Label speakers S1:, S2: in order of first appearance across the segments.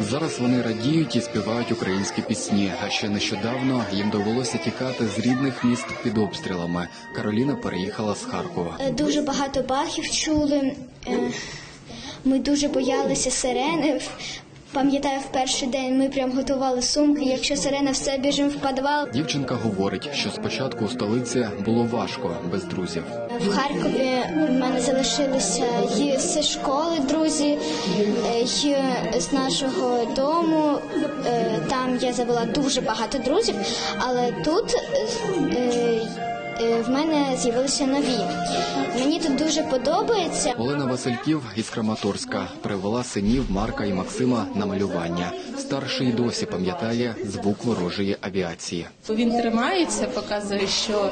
S1: Зараз вони радіють і співають українські пісні. А ще нещодавно їм довелося тікати з рідних міст під обстрілами. Кароліна переїхала з Харкова.
S2: Е, Дуже багато бахів чули. Е, Ми дуже боялися сирени. Пам'ятаю, в перший день ми прям готували сумки. Якщо сирена, все біжимо в підвал.
S1: Дівчинка говорить, що спочатку у столиці було важко без друзів.
S2: В Харкові в мене залишилися і зі школи друзі, е, і з нашого дому. Е, Там я завела дуже багато друзів, але тут е, е, в мене з'явилися нові. Мені тут дуже подобається.
S1: Олена Васильків із Краматорська привела синів Марка і Максима на малювання. Старший досі пам'ятає звук ворожої авіації.
S3: Він тримається, показує, що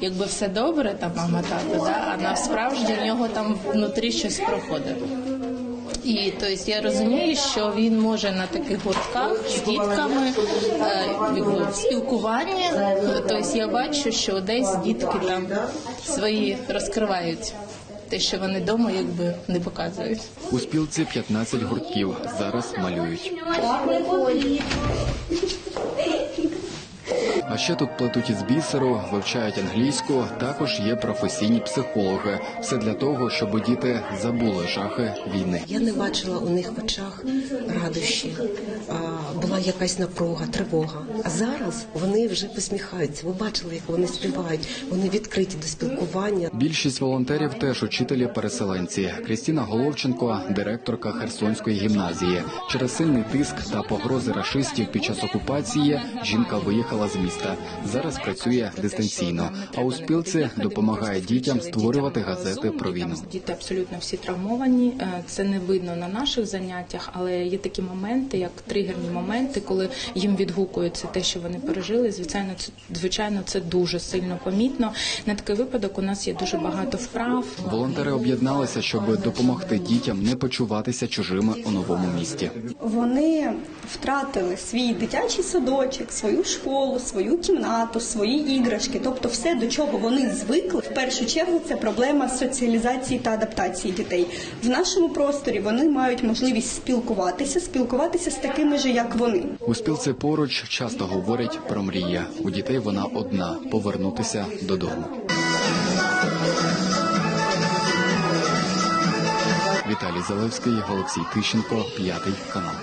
S3: якби все добре, там мама тато, да, а насправді в нього там внутрі щось проходить. І тобто я розумію, що він може на таких гуртках з дітками е, в. Тобто я бачу, що десь дітки там свої розкривають те, що вони вдома якби не показують.
S1: У спілці 15 гуртків. Зараз малюють. А ще тут плетуть із бісеру, вивчають англійську. Також є професійні психологи. Все для того, щоб діти забули жахи війни.
S4: Я не бачила у них в очах радощі, була якась напруга, тривога. А зараз вони вже посміхаються. Ви бачили, як вони співають, вони відкриті до спілкування.
S1: Більшість волонтерів теж учителі-переселенці. Крістіна Головченко, директорка Херсонської гімназії. Через сильний тиск та погрози рашистів під час окупації жінка виїхала з міста. Зараз працює дистанційно. А у спілці допомагає дітям створювати газети про війну.
S5: Діти абсолютно всі травмовані. Е, Це не видно на наших заняттях, але є такі моменти, як тригерні моменти, коли їм відгукується те, що вони пережили. Звичайно, це звичайно це дуже сильно помітно. На такий випадок у нас є дуже багато вправ.
S1: Волонтери об'єдналися, щоб допомогти дітям не почуватися чужими у новому місті.
S6: Вони втратили свій дитячий садочок, свою школу, свою кімнату, свої іграшки, тобто все, до чого вони звикли. В першу чергу це проблема соціалізації та адаптації дітей. В нашому просторі вони мають можливість спілкуватися, спілкуватися з такими ж, як вони.
S1: У спілці поруч часто говорять про мрія. У дітей вона одна повернутися додому. Віталій Залевський, Олексій Тищенко, п'ятий канал.